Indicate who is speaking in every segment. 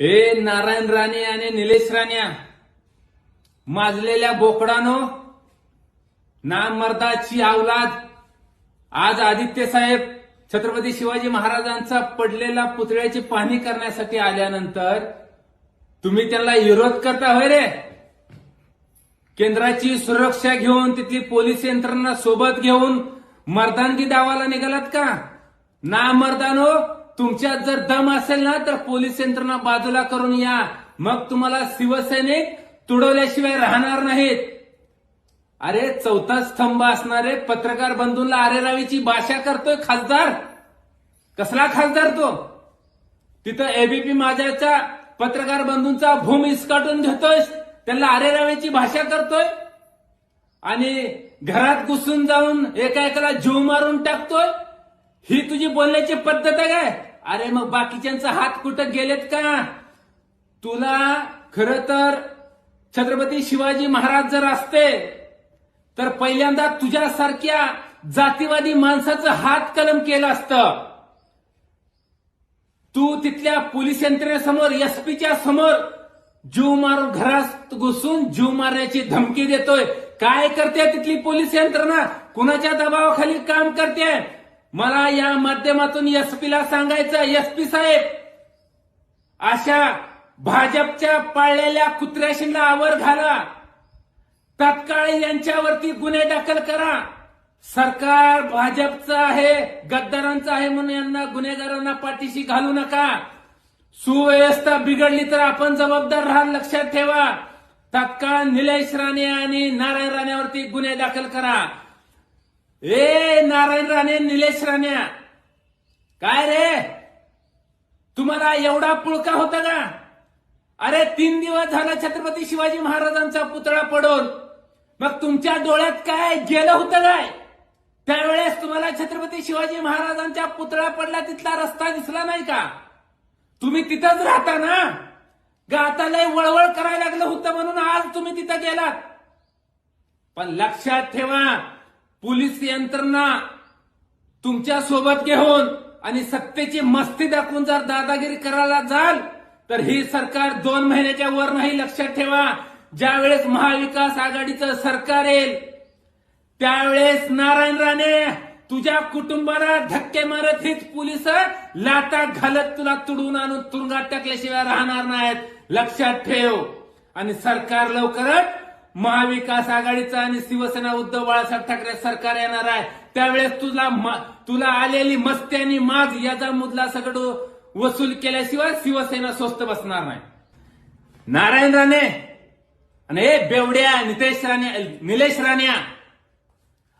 Speaker 1: हे नारायण राणे आणि निलेश राण्या माजलेल्या बोकडानो नामर्दाची अवलाद आज आदित्य साहेब छत्रपती शिवाजी महाराजांचा पडलेला पुतळ्याची पाहणी करण्यासाठी आल्यानंतर तुम्ही त्यांना विरोध करता होय रे? केंद्राची सुरक्षा घेऊन तिथली पोलीस यंत्रणा सोबत घेऊन मर्दानगी दावाला निघालात का? ना मर्दानो तुमच्यात जर दम असेल ना तर पोलीस यंत्रणा बाजूला करून या. मग तुम्हाला शिवसैनिक तुडवल्याशिवाय राहणार नाहीत. अरे चौथा स्तंभ असणारे पत्रकार बंधूंना आरेरावीची भाषा करतोय खासदार. कसला खासदार तो? तिथं एबीपी माझ्याच्या पत्रकार बंधूंचा भूम इसकाटून घेतोय. त्यांना आरेरावीची भाषा करतोय. आणि घरात घुसून जाऊन एका एकाला जीव मारून टाकतोय. ही तुझी बोलण्याची पद्धत आहे काय? अरे मग बाकीच्यांचा हात कुठं गेलेत का? तुला खर तर छत्रपती शिवाजी महाराज जर असते तर पहिल्यांदा तुझ्यासारख्या जातीवादी माणसाचं हात कलम केलं असतं. तू तिथल्या पोलीस यंत्रणेसमोर एसपीच्या समोर जीव मारून घरात घुसून जीव मारण्याची धमकी देतोय. काय करते तिथली पोलीस यंत्रणा? कुणाच्या दबावाखाली काम करते? मला या माध्यमातून एसपीला सांगायचं एसपी साहेब अशा भाजपच्या पाळलेल्या कुत्र्याशीला आवर घाला. तत्काळ यांच्यावरती गुन्हे दाखल करा. सरकार भाजपचं आहे गद्दारांचं आहे म्हणून यांना गुन्हेगारांना पाठीशी घालू नका. सुव्यवस्था बिघडली तर आपण जबाबदार राहा लक्षात ठेवा. तत्काळ निलेश राणे आणि नारायण राणेवरती गुन्हे दाखल करा. ए नारायण राणे निलेश राण्या काय रे? तुम्हाला एवढा पुळका होता का अरे तीन दिवस झाला छत्रपती शिवाजी महाराजांचा पुतळा पडून. मग तुमच्या डोळ्यात काय गेलं होतं काय? त्यावेळेस तुम्हाला छत्रपती शिवाजी महाराजांच्या पुतळा पडला तिथला रस्ता दिसला नाही का? तुम्ही तिथंच राहता ना? ग आता लय वळवळ करायला लागलं होतं म्हणून आज तुम्ही तिथं गेलात. पण लक्षात ठेवा पोलीस यंत्रणा तुमच्यासोबत घेऊन आणि सत्तेची मस्ती दाखवून जर दादागिरी करायला जाल तर ही सरकार दोन महिन्याच्या वर नाही लक्षात ठेवा. ज्या वेळेस महाविकास आघाडीचं सरकार येईल त्यावेळेस नारायण राणे तुझ्या कुटुंबाला धक्के मारत हीच पोलीस लाटा घालत तुला तुडून आणून तुरुंगात टाकल्याशिवाय राहणार नाहीत. लक्षात ठेव. आणि सरकार लवकरच महाविकास आघाडीचा आणि शिवसेना उद्धव बाळासाहेब ठाकरे सरकार येणार आहे. त्यावेळेस तुला मा- तुला आलेली मस्ती आणि माज याचा मुदला सगळं वसूल केल्याशिवाय शिवसेना स्वस्त बसणार नाही. नारायण राणे आणि हे बेवड्या नितेश राणे निलेश राण्या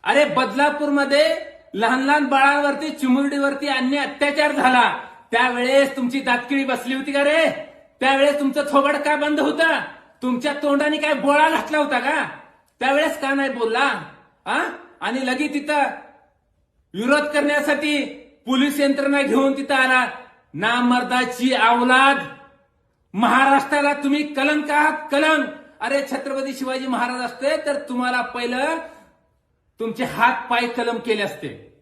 Speaker 1: अरे बदलापूरमध्ये लहान लहान बाळांवरती चिमुरडीवरती अन्य अत्याचार झाला. त्यावेळेस तुमची दातकिळी बसली होती का रे? त्यावेळेस तुमचं थोबड का बंद होतं? तुमच्या तोंडाने काय बोळा घातला होता का? त्यावेळेस का नाही बोलला? हा? आणि लगे तिथं विरोध करण्यासाठी पोलीस यंत्रणा घेऊन तिथं आला. नामर्दाची अवलाद. महाराष्ट्राला तुम्ही कलंक आहात कलंक. अरे छत्रपती शिवाजी महाराज असते तर तुम्हाला पहिलं तुमचे हात पाय कलम केले असते.